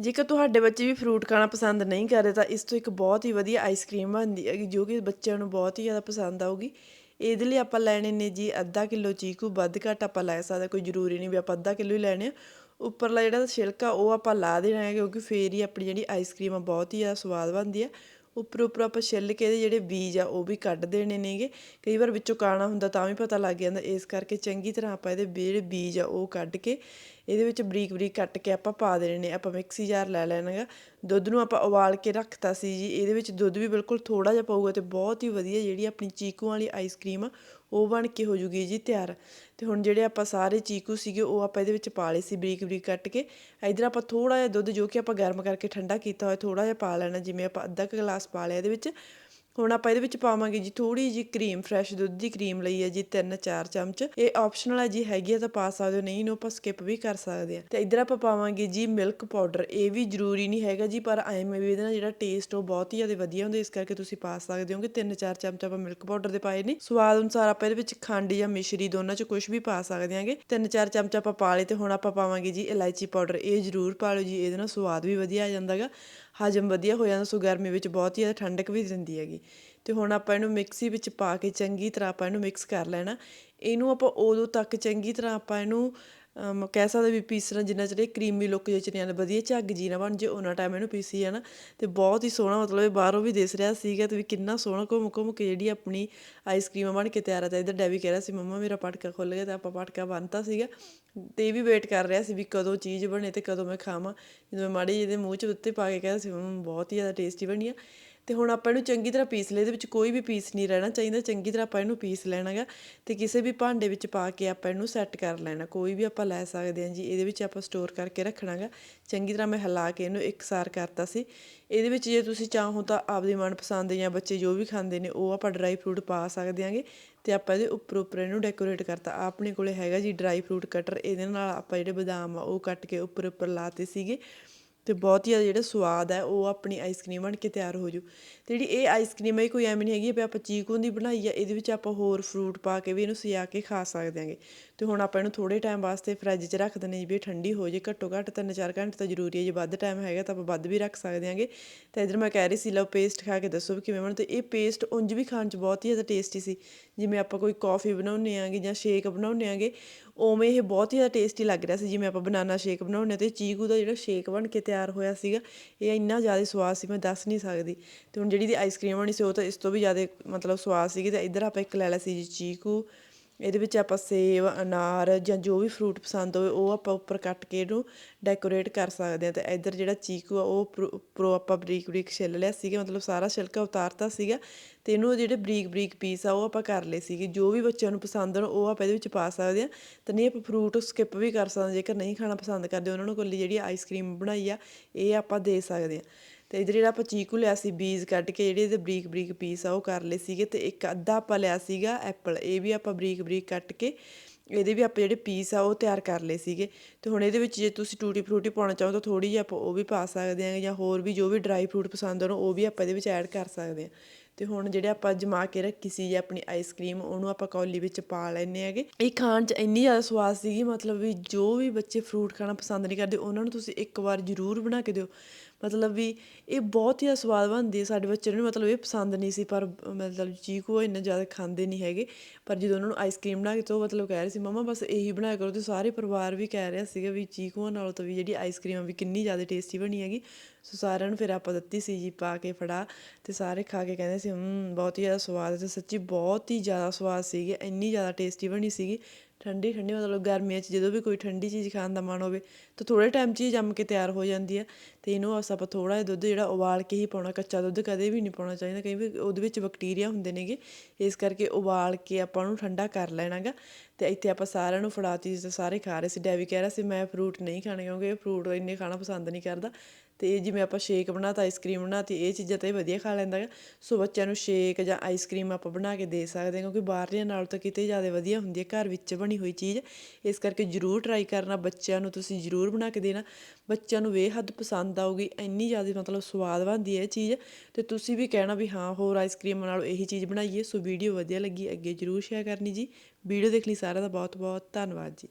ਜੇਕਰ ਤੁਹਾਡੇ ਬੱਚੇ ਵੀ ਫਰੂਟ ਖਾਣਾ ਪਸੰਦ ਨਹੀਂ ਕਰਦੇ ਤਾਂ ਇਸ ਤੋਂ ਇੱਕ ਬਹੁਤ ਹੀ ਵਧੀਆ ਆਈਸਕ੍ਰੀਮ ਬਣਦੀ ਹੈਗੀ, ਜੋ ਕਿ ਬੱਚਿਆਂ ਨੂੰ ਬਹੁਤ ਹੀ ਜ਼ਿਆਦਾ ਪਸੰਦ ਆਊਗੀ। ਇਹਦੇ ਲਈ ਆਪਾਂ ਲੈਣੇ ਨੇ ਜੀ ਅੱਧਾ ਕਿਲੋ ਚੀਕੂ, ਵੱਧ ਘੱਟ ਆਪਾਂ ਲੈ ਸਕਦੇ, ਕੋਈ ਜ਼ਰੂਰੀ ਨਹੀਂ ਵੀ ਆਪਾਂ ਅੱਧਾ ਕਿਲੋ ਹੀ ਲੈਣੇ ਆ। ਉੱਪਰਲਾ ਜਿਹੜਾ ਛਿਲਕਾ ਉਹ ਆਪਾਂ ਲਾ ਦੇਣਾ ਹੈ, ਕਿਉਂਕਿ ਫੇਰ ਹੀ ਆਪਣੀ ਜਿਹੜੀ ਆਈਸਕ੍ਰੀਮ ਆ ਬਹੁਤ ਹੀ ਜ਼ਿਆਦਾ ਸਵਾਦ ਬਣਦੀ ਆ। ਉੱਪਰ ਉੱਪਰ ਆਪਾਂ ਛਿੱਲ ਕੇ ਇਹਦੇ ਜਿਹੜੇ ਬੀਜ ਆ ਉਹ ਵੀ ਕੱਢ ਦੇਣੇ ਨੇਗੇ। ਕਈ ਵਾਰ ਵਿੱਚੋਂ ਕਾਣਾ ਹੁੰਦਾ ਤਾਂ ਵੀ ਪਤਾ ਲੱਗ ਜਾਂਦਾ, ਇਸ ਕਰਕੇ ਚੰਗੀ ਤਰ੍ਹਾਂ ਆਪਾਂ ਇਹਦੇ ਜਿਹੜੇ ਬੀਜ ਆ ਉਹ ਕੱਢ ਕੇ ਇਹਦੇ ਵਿੱਚ ਬਰੀਕ ਬਰੀਕ ਕੱਟ ਕੇ ਆਪਾਂ ਪਾ ਦੇਣੇ ਨੇ, ਆਪਾਂ ਮਿਕਸੀ ਜਾਰ ਲੈ ਲੈਣਾਗਾ ਦੁੱਧ ਨੂੰ ਆਪਾਂ ਉਬਾਲ ਕੇ ਰੱਖਤਾ ਸੀ ਜੀ, ਇਹਦੇ ਵਿੱਚ ਦੁੱਧ ਵੀ ਬਿਲਕੁਲ ਥੋੜਾ ਜਿਹਾ ਪਊਗਾ ਤੇ ਬਹੁਤ ਹੀ ਵਧੀਆ ਜਿਹੜੀ ਆਪਣੀ ਚੀਕੂ ਵਾਲੀ ਆਈਸਕ੍ਰੀਮ ਆ, ਉਹ ਬਣ ਕੇ ਹੋ ਜੂਗੀ ਜੀ ਤਿਆਰ। ਤੇ ਹੁਣ ਜਿਹੜੇ ਆਪਾਂ ਸਾਰੇ ਚੀਕੂ ਸੀਗੇ, ਉਹ ਆਪਾਂ ਇਹਦੇ ਵਿੱਚ ਪਾ ਲਏ ਸੀ ਬਰੀਕ ਬਰੀਕ ਕੱਟ ਕੇ। ਇਧਰ ਆਪਾਂ ਥੋੜਾ ਜਿਹਾ ਦੁੱਧ ਜੋ ਕਿ ਆਪਾਂ ਗਰਮ ਕਰਕੇ ਠੰਡਾ ਕੀਤਾ ਹੋਇਆ ਥੋੜਾ ਜਿਹਾ ਪਾ ਲੈਣਾ, ਜਿਵੇਂ ਆਪਾਂ ਅੱਧਾ ਕੁ ਗਲਾਸ ਪਾ ਲਿਆ ਇਹਦੇ ਵਿੱਚ। ਹੁਣ ਆਪਾਂ ਇਹਦੇ ਵਿੱਚ ਪਾਵਾਂਗੇ ਜੀ ਥੋੜੀ ਜੀ ਕਰੀਮ ਫਰੈਸ਼ ਦੁੱਧ ਦੀ ਕਰੀਮ ਲਈ ਹੈ ਜੀ 3-4 ਚਮਚ। ਇਹ ਆਪਸ਼ਨਲ ਹੈ ਜੀ, ਹੈਗੀ ਆ ਤਾਂ ਪਾ ਸਕਦੇ ਹੋ, ਨਹੀਂ ਇਹਨੂੰ ਆਪਾਂ ਸਕਿਪ ਵੀ ਕਰ ਸਕਦੇ ਆ। ਤੇ ਇਧਰ ਆਪਾਂ ਪਾਵਾਂਗੇ ਜੀ ਮਿਲਕ ਪਾਊਡਰ ਇਹ ਵੀ ਜ਼ਰੂਰੀ ਨਹੀਂ ਹੈਗਾ ਜੀ, ਪਰ ਐਵੇਂ ਵੀ ਇਹਦੇ ਨਾਲ ਜਿਹੜਾ ਟੇਸਟ ਉਹ ਬਹੁਤ ਹੀ ਜ਼ਿਆਦਾ ਵਧੀਆ ਹੁੰਦਾ, ਇਸ ਕਰਕੇ ਤੁਸੀਂ ਪਾ ਸਕਦੇ ਹੋਗੇ। 3-4 ਚਮਚ ਆਪਾਂ ਮਿਲਕ ਪਾਊਡਰ ਦੇ ਪਾਏ ਨੇ। ਸਵਾਦ ਅਨੁਸਾਰ ਆਪਾਂ ਇਹਦੇ ਵਿੱਚ ਖੰਡ ਜਾਂ ਮਿਸ਼ਰੀ ਦੋਨਾਂ ਚ ਕੁਝ ਵੀ ਪਾ ਸਕਦੇ ਆਂਗੇ। 3-4 ਚਮਚ ਆਪਾਂ ਪਾ ਲਏ ਤੇ ਹੁਣ ਆਪਾਂ ਪਾਵਾਂਗੇ ਜੀ ਇਲਾਇਚੀ ਪਾਊਡਰ ਇਹ ਜ਼ਰੂਰ ਪਾ ਲਓ ਜੀ, ਇਹਦੇ ਨਾਲ ਸਵਾਦ ਵੀ ਵਧੀਆ ਆ ਜਾਂਦਾਗਾ। ਹਜਮ ਵਧੀਆ ਹੋ ਜਾਂਦਾ, ਸੋ ਗਰਮੀ ਵਿੱਚ ਬਹੁਤ ਹੀ ਜ਼ਿਆਦਾ ਠੰਡਕ ਵੀ ਦਿੰਦੀ ਹੈਗੀ। ਤੇ ਹੁਣ ਆਪਾਂ ਇਹਨੂੰ ਮਿਕਸੀ ਵਿੱਚ ਪਾ ਕੇ ਚੰਗੀ ਤਰ੍ਹਾਂ ਆਪਾਂ ਇਹਨੂੰ ਮਿਕਸ ਕਰ ਲੈਣਾ। ਇਹਨੂੰ ਆਪਾਂ ਉਦੋਂ ਤੱਕ ਚੰਗੀ ਤਰ੍ਹਾਂ ਆਪਾਂ ਇਹਨੂੰ ਕਹਿ ਸਕਦੇ ਵੀ ਪੀਸਣਾ ਜਿੰਨਾ ਚਿਰ ਇਹ ਕਰੀਮੀ ਲੁੱਕ ਜਿਹੇ ਚ ਨਹੀਂ ਵਧੀਆ ਝੱਗ ਜੀ ਨਾ ਬਣ ਜੇ ਉਹਨਾਂ ਟਾਈਮ ਇਹਨੂੰ ਪੀਸੀ ਜਾਣਾ। ਤੇ ਬਹੁਤ ਹੀ ਸੋਹਣਾ ਮਤਲਬ ਇਹ ਬਾਹਰੋਂ ਵੀ ਦਿਸ ਰਿਹਾ ਸੀਗਾ ਤੇ ਵੀ ਕਿੰਨਾ ਸੋਹਣਾ ਘੁੰਮ ਘੁੰਮ ਕੇ ਜਿਹੜੀ ਆਪਣੀ ਆਈਸਕ੍ਰੀਮ ਬਣ ਕੇ ਤਿਆਰ ਆ। ਤਾਂ ਇਧਰ ਡੈਵੀ ਕਹਿ ਰਿਹਾ ਸੀ, ਮੰਮਾ, ਮੇਰਾ ਪਟਕਾ ਖੁੱਲ ਗਿਆ ਤਾਂ ਆਪਾਂ ਪਟਕਾ ਬੰਨਤਾ ਸੀਗਾ। ਤੇ ਇਹ ਵੀ ਵੇਟ ਕਰ ਰਿਹਾ ਸੀ ਵੀ ਕਦੋਂ ਚੀਜ਼ ਬਣੇ ਤੇ ਕਦੋਂ ਮੈਂ ਖਾਵਾਂ। ਜਦੋਂ ਮੈਂ ਮਾੜੀ ਜਿਹੇ ਦੇ ਮੂੰਹ 'ਚ ਉੱਤੇ ਪਾ ਕੇ ਕਹਿ ਰਿਹਾ ਸੀ ਬਹੁਤ ਹੀ ਜ਼ਿਆਦਾ ਟੇਸਟੀ ਬਣੀ ਆ। ਤੇ ਹੁਣ ਆਪਾਂ ਇਹਨੂੰ ਚੰਗੀ ਤਰ੍ਹਾਂ ਪੀਸ ਲਏ, ਇਹਦੇ ਵਿੱਚ ਕੋਈ ਵੀ ਪੀਸ ਨਹੀਂ ਰਹਿਣਾ ਚਾਹੀਦਾ, ਚੰਗੀ ਤਰ੍ਹਾਂ ਆਪਾਂ ਇਹਨੂੰ ਪੀਸ ਲੈਣਾਗਾ ਤੇ ਕਿਸੇ ਵੀ ਭਾਂਡੇ ਵਿੱਚ ਪਾ ਕੇ ਆਪਾਂ ਇਹਨੂੰ ਸੈੱਟ ਕਰ ਲੈਣਾ, ਕੋਈ ਵੀ ਆਪਾਂ ਲੈ ਸਕਦੇ ਹਾਂ ਜੀ, ਇਹਦੇ ਵਿੱਚ ਆਪਾਂ ਸਟੋਰ ਕਰਕੇ ਰੱਖਣਾਗਾ। ਚੰਗੀ ਤਰ੍ਹਾਂ ਮੈਂ ਹਿਲਾ ਕੇ ਇਹਨੂੰ ਇੱਕਸਾਰ ਕਰਤਾ ਸੀ। ਇਹਦੇ ਵਿੱਚ ਜੇ ਤੁਸੀਂ ਚਾਹੋ ਤਾਂ ਆਪਦੇ ਮਨਪਸੰਦ ਜਾਂ ਬੱਚੇ ਜੋ ਵੀ ਖਾਂਦੇ ਨੇ, ਉਹ ਆਪਾਂ ਡਰਾਈ ਫਰੂਟ ਪਾ ਸਕਦੇ ਆਂਗੇ ਤੇ ਆਪਾਂ ਇਹਦੇ ਉੱਪਰ ਉੱਪਰ ਇਹਨੂੰ ਡੈਕੋਰੇਟ ਕਰਤਾ। ਆਪਣੇ ਕੋਲੇ ਹੈਗਾ ਜੀ ਡਰਾਈ ਫਰੂਟ ਕਟਰ ਇਹਦੇ ਨਾਲ ਆਪਾਂ ਜਿਹੜੇ ਬਦਾਮ ਆ, ਉਹ ਕੱਟ ਕੇ ਉੱਪਰ ਉੱਪਰ ਲਾਤੇ ਸੀਗੇ। ਅਤੇ ਬਹੁਤ ਹੀ ਜਿਹੜਾ ਸਵਾਦ ਹੈ, ਉਹ ਆਪਣੀ ਆਈਸਕ੍ਰੀਮ ਬਣ ਕੇ ਤਿਆਰ ਹੋ ਜੂ ਤੇ ਜਿਹੜੀ ਇਹ ਆਈਸਕ੍ਰੀਮ ਹੈ ਕੋਈ ਐਵੇਂ ਨਹੀਂ ਹੈਗੀ, ਵੀ ਆਪਾਂ ਚੀਕੂ ਦੀ ਬਣਾਈ ਆ, ਇਹਦੇ ਵਿੱਚ ਆਪਾਂ ਹੋਰ ਫਰੂਟ ਪਾ ਕੇ ਵੀ ਇਹਨੂੰ ਸਜਾ ਕੇ ਖਾ ਸਕਦੇ ਹਾਂਗੇ। ਅਤੇ ਹੁਣ ਆਪਾਂ ਇਹਨੂੰ ਥੋੜ੍ਹੇ ਟਾਈਮ ਵਾਸਤੇ ਫਰਿੱਜ 'ਚ ਰੱਖ ਦਿੰਨੇ ਜੀ, ਵੀ ਠੰਡੀ ਹੋ ਜੇ, ਘੱਟੋ ਘੱਟ 3-4 ਘੰਟੇ ਤਾਂ ਜ਼ਰੂਰੀ ਹੈ ਜੇ, ਵੱਧ ਟਾਈਮ ਹੈਗਾ ਤਾਂ ਆਪਾਂ ਵੱਧ ਵੀ ਰੱਖ ਸਕਦੇ ਹਾਂਗੇ। ਤਾਂ ਇਧਰ ਮੈਂ ਕਹਿ ਰਹੀ ਸੀ, ਲਓ ਪੇਸਟ ਖਾ ਕੇ ਦੱਸੋ ਵੀ ਕਿਵੇਂ ਬਣ ਤੇ ਇਹ ਪੇਸਟ ਉਂਝ ਵੀ ਖਾਣ 'ਚ ਬਹੁਤ ਹੀ ਜ਼ਿਆਦਾ ਟੇਸਟੀ ਸੀ। ਜਿਵੇਂ ਆਪਾਂ ਕੋਈ ਕਾਫੀ ਬਣਾਉਂਦੇ ਆਂਗੇ ਜਾਂ ਸ਼ੇਕ ਬਣਾਉਂਦੇ ਆਂਗੇ ਉਵੇਂ ਇਹ ਬਹੁਤ ਹੀ ਜ਼ਿਆਦਾ ਟੇਸਟੀ ਲੱਗ ਰਿਹਾ ਸੀ, ਜਿਵੇਂ ਆਪਾਂ ਬਨਾਨਾ ਸ਼ੇਕ ਬਣਾਉਂਦੇ ਤੇ ਚੀਕੂ ਦਾ ਜਿਹੜਾ ਸ਼ੇਕ ਬਣ ਕੇ ਤਿਆਰ ਹੋਇਆ ਸੀਗਾ, ਇਹ ਇੰਨਾ ਜ਼ਿਆਦਾ ਸਵਾਦ ਸੀ, ਮੈਂ ਦੱਸ ਨਹੀਂ ਸਕਦੀ। ਤੇ ਹੁਣ ਜਿਹੜੀ ਦੀ ਆਈਸਕ੍ਰੀਮ ਬਣੀ ਸੀ, ਉਹ ਤਾਂ ਇਸ ਤੋਂ ਵੀ ਜ਼ਿਆਦਾ ਮਤਲਬ ਸਵਾਦ ਸੀਗੀ ਤੇ ਇੱਧਰ ਆਪਾਂ ਇੱਕ ਲੈ ਲਿਆ ਸੀ ਜੀ ਚੀਕੂ ਇਹਦੇ ਵਿੱਚ ਆਪਾਂ ਸੇਬ, ਅਨਾਰ ਜਾਂ ਜੋ ਵੀ ਫਰੂਟ ਪਸੰਦ ਹੋਵੇ, ਉਹ ਆਪਾਂ ਉੱਪਰ ਕੱਟ ਕੇ ਇਹਨੂੰ ਡੈਕੋਰੇਟ ਕਰ ਸਕਦੇ ਹਾਂ। ਅਤੇ ਇੱਧਰ ਜਿਹੜਾ ਚੀਕੂ ਆ, ਉਹ ਉੱਪਰੋਂ ਆਪਾਂ ਬਰੀਕ ਬਰੀਕ ਛਿੱਲ ਲਿਆ ਸੀਗਾ, ਮਤਲਬ ਸਾਰਾ ਛਿਲਕਾ ਉਤਾਰਤਾ ਸੀਗਾ। ਅਤੇ ਇਹਨੂੰ ਜਿਹੜੇ ਬਰੀਕ ਬਰੀਕ ਪੀਸ ਆ, ਉਹ ਆਪਾਂ ਕਰ ਲਏ ਸੀਗੇ। ਜੋ ਵੀ ਬੱਚਿਆਂ ਨੂੰ ਪਸੰਦ ਹੋਣ, ਉਹ ਆਪਾਂ ਇਹਦੇ ਵਿੱਚ ਪਾ ਸਕਦੇ ਹਾਂ। ਤੇ ਨਹੀਂ, ਆਪਾਂ ਫਰੂਟ ਸਕਿਪ ਵੀ ਕਰ ਸਕਦੇ ਜੇਕਰ ਨਹੀਂ ਖਾਣਾ ਪਸੰਦ ਕਰਦੇ, ਉਹਨਾਂ ਨੂੰ ਕੋਲੀ ਜਿਹੜੀ ਆਈਸਕ੍ਰੀਮ ਬਣਾਈ ਆ, ਇਹ ਆਪਾਂ ਦੇ ਸਕਦੇ ਹਾਂ। ਤੇ ਇਧਰ ਜਿਹੜਾ ਆਪਾਂ ਚੀਕੂ ਲਿਆ ਸੀ, ਬੀਜ ਕੱਢ ਕੇ ਜਿਹੜੇ ਇਹਦੇ ਬਰੀਕ ਬਰੀਕ ਪੀਸ ਆ, ਉਹ ਕਰ ਲਏ ਸੀਗੇ ਤੇ ਇੱਕ ਅੱਧਾ ਆਪਾਂ ਲਿਆ ਸੀਗਾ ਐਪਲ, ਇਹ ਵੀ ਆਪਾਂ ਬਰੀਕ ਬਰੀਕ ਕੱਟ ਕੇ ਇਹਦੇ ਵੀ ਆਪਾਂ ਜਿਹੜੇ ਪੀਸ ਆ ਉਹ ਤਿਆਰ ਕਰ ਲਏ ਸੀਗੇ। ਤੇ ਹੁਣ ਇਹਦੇ ਵਿੱਚ ਜੇ ਤੁਸੀਂ ਟੂਟੀ ਫਰੂਟੀ ਪਾਉਣਾ ਚਾਹੋ ਤਾਂ ਥੋੜੀ ਜਿਹੀ ਆਪਾਂ ਉਹ ਵੀ ਪਾ ਸਕਦੇ ਹਾਂ ਜਾਂ ਹੋਰ ਵੀ ਜੋ ਵੀ ਡਰਾਈ ਫਰੂਟ ਪਸੰਦ ਹੋਣ ਉਹ ਵੀ ਆਪਾਂ ਇਹਦੇ ਵਿੱਚ ਐਡ ਕਰ ਸਕਦੇ ਹਾਂ। ਤੇ ਹੁਣ ਜਿਹੜੇ ਆਪਾਂ ਜਮਾ ਕੇ ਰੱਖੀ ਸੀ ਜੇ ਆਪਣੀ ਆਈਸਕ੍ਰੀਮ ਉਹਨੂੰ ਆਪਾਂ ਕੌਲੀ ਵਿੱਚ ਪਾ ਲੈਨੇ ਹੈਗੇ। ਇਹ ਖਾਣ 'ਚ ਇੰਨੀ ਜ਼ਿਆਦਾ ਸਵਾਦ ਸੀਗੀ ਮਤਲਬ ਵੀ ਜੋ ਵੀ ਬੱਚੇ ਫਰੂਟ ਖਾਣਾ ਪਸੰਦ ਨਹੀਂ ਕਰਦੇ ਉਹਨਾਂ ਨੂੰ ਤੁਸੀਂ ਇੱਕ ਵਾਰ ਜ਼ਰੂਰ ਬਣਾ ਕੇ ਦਿਓ। ਮਤਲਬ ਵੀ ਇਹ ਬਹੁਤ ਹੀ ਸਵਾਦ ਬਣਦੀ ਹੈ ਸਾਡੇ ਬੱਚੇ ਨੂੰ ਮਤਲਬ ਇਹ ਪਸੰਦ ਨਹੀਂ ਸੀ ਪਰ ਮਤਲਬ ਚੀਕੂ ਇੰਨਾ ਜ਼ਿਆਦਾ ਖਾਂਦੇ ਨਹੀਂ ਹੈਗੇ। ਪਰ ਜਦੋਂ ਉਹਨਾਂ ਨੂੰ ਆਈਸਕ੍ਰੀਮ ਬਣਾ ਕੇ ਤੋ ਮਤਲਬ ਕਹਿ ਰਹੇ ਸੀ ਮਮਾ ਬਸ ਇਹੀ ਬਣਾਇਆ ਕਰੋ ਤੇ ਸਾਰੇ ਪਰਿਵਾਰ ਵੀ ਕਹਿ ਰਿਹਾ ਸੀਗਾ ਵੀ ਚੀਕੂਆਂ ਨਾਲੋਂ ਤਾਂ ਵੀ ਜਿਹੜੀ ਆਈਸਕ੍ਰੀਮ ਵੀ ਕਿੰਨੀ ਜ਼ਿਆਦਾ ਟੇਸਟੀ ਬਣੀ ਹੈਗੀ। ਸੋ ਸਾਰਿਆਂ ਨੂੰ ਫਿਰ ਆਪਾਂ ਦਿੱਤੀ ਸੀ ਜੀ ਪਾ ਕੇ ਫੜਾ ਤੇ ਸਾਰੇ ਖਾ ਕੇ ਕਹਿੰਦੇ ਸੀ, ਹੂੰ, ਬਹੁਤ ਹੀ ਜ਼ਿਆਦਾ ਸਵਾਦ ਤੇ ਸੱਚੀ ਬਹੁਤ ਹੀ ਜ਼ਿਆਦਾ ਸਵਾਦ ਸੀਗੀ, ਇੰਨੀ ਜ਼ਿਆਦਾ ਟੇਸਟੀ ਬਣੀ ਸੀਗੀ ਠੰਡੀ ਠੰਡੀ, ਮਤਲਬ ਗਰਮੀਆਂ 'ਚ ਜਦੋਂ ਵੀ ਕੋਈ ਠੰਡੀ ਚੀਜ਼ ਖਾਣ ਦਾ ਮਨ ਹੋਵੇ, ਤਾਂ ਥੋੜੇ ਟਾਈਮ 'ਚ ਹੀ ਜੰਮ ਕੇ ਤਿਆਰ ਹੋ ਜਾਂਦੀ ਹੈ ਤੇ ਇਹਨੂੰ ਅਸ ਆਪਾਂ ਥੋੜਾ ਜਿਹਾ ਦੁੱਧ ਜਿਹੜਾ ਉਬਾਲ ਕੇ ਹੀ ਪਾਉਣਾ, ਕੱਚਾ ਦੁੱਧ ਕਦੇ ਵੀ ਨਹੀਂ ਪਾਉਣਾ ਚਾਹੀਦਾ, ਕਈ ਵੀ ਉਹਦੇ ਵਿੱਚ ਬੈਕਟੀਰੀਆ ਹੁੰਦੇ ਨੇਗੇ, ਇਸ ਕਰਕੇ ਉਬਾਲ ਕੇ ਆਪਾਂ ਉਹਨੂੰ ਠੰਡਾ ਕਰ ਲੈਣਾਗਾ। ਤੇ ਇੱਥੇ ਆਪਾਂ ਸਾਰਿਆਂ ਨੂੰ ਫੜਾਤੀ ਤੇ ਸਾਰੇ ਖਾ ਰਹੇ ਸੀ। ਡੈਵੀ ਕਹਿ ਰਿਹਾ ਸੀ, ਮੈਂ ਫਰੂਟ ਨਹੀਂ ਖਾਣੇ ਕਿਉਂਕਿ ਇਹ ਫਰੂਟ ਇੰਨੇ ਖਾਣਾ ਪਸੰਦ ਨਹੀਂ ਕਰਦਾ। ਤੇ ਜਿਵੇਂ ਆਪਾਂ ਸ਼ੇਕ ਬਣਾਤਾ ਆਈਸਕ੍ਰੀਮ ਬਣਾਤੀ, ਇਹ ਚੀਜ਼ਾਂ ਤਾਂ ਇਹ ਵਧੀਆ ਖਾ ਲੈਂਦਾ ਹੈ ਸੋ ਬੱਚਿਆਂ ਨੂੰ ਸ਼ੇਕ ਜਾਂ ਆਈਸਕ੍ਰੀਮ ਆਪਾਂ ਬਣਾ ਕੇ ਦੇ ਸਕਦੇ ਹਾਂ ਕਿਉਂਕਿ ਬਾਹਰਲੀਆਂ ਨਾਲੋਂ ਤਾਂ ਕਿਤੇ ਜ਼ਿਆਦਾ ਵਧੀਆ ਹੁੰਦੀ ਹੈ ਘਰ ਵਿੱਚ ਬਣੀ ਹੋਈ ਚੀਜ਼, ਇਸ ਕਰਕੇ ਜ਼ਰੂਰ ਟਰਾਈ ਕਰਨਾ, ਬੱਚਿਆਂ ਨੂੰ ਤੁਸੀਂ ਜ਼ਰੂਰ ਬਣਾ ਕੇ ਦੇਣਾ। ਬੱਚਿਆਂ ਨੂੰ ਬੇਹੱਦ ਪਸੰਦ ਆਊਗੀ, ਇੰਨੀ ਜ਼ਿਆਦਾ ਮਤਲਬ ਸਵਾਦ ਬਣਦੀ ਹੈ ਇਹ ਚੀਜ਼, ਤੇ ਤੁਸੀਂ ਵੀ ਕਹਿਣਾ ਵੀ ਹਾਂ, ਹੋਰ ਆਈਸਕ੍ਰੀਮ ਨਾਲੋਂ ਇਹੀ ਚੀਜ਼ ਬਣਾਈਏ। ਸੋ ਵੀਡੀਓ ਵਧੀਆ ਲੱਗੀ, ਅੱਗੇ ਜ਼ਰੂਰ ਸ਼ੇਅਰ ਕਰਨੀ ਜੀ। ਵੀਡੀਓ ਦੇਖ ਲਈ ਸਾਰਿਆਂ ਦਾ ਬਹੁਤ ਬਹੁਤ ਧੰਨਵਾਦ ਜੀ।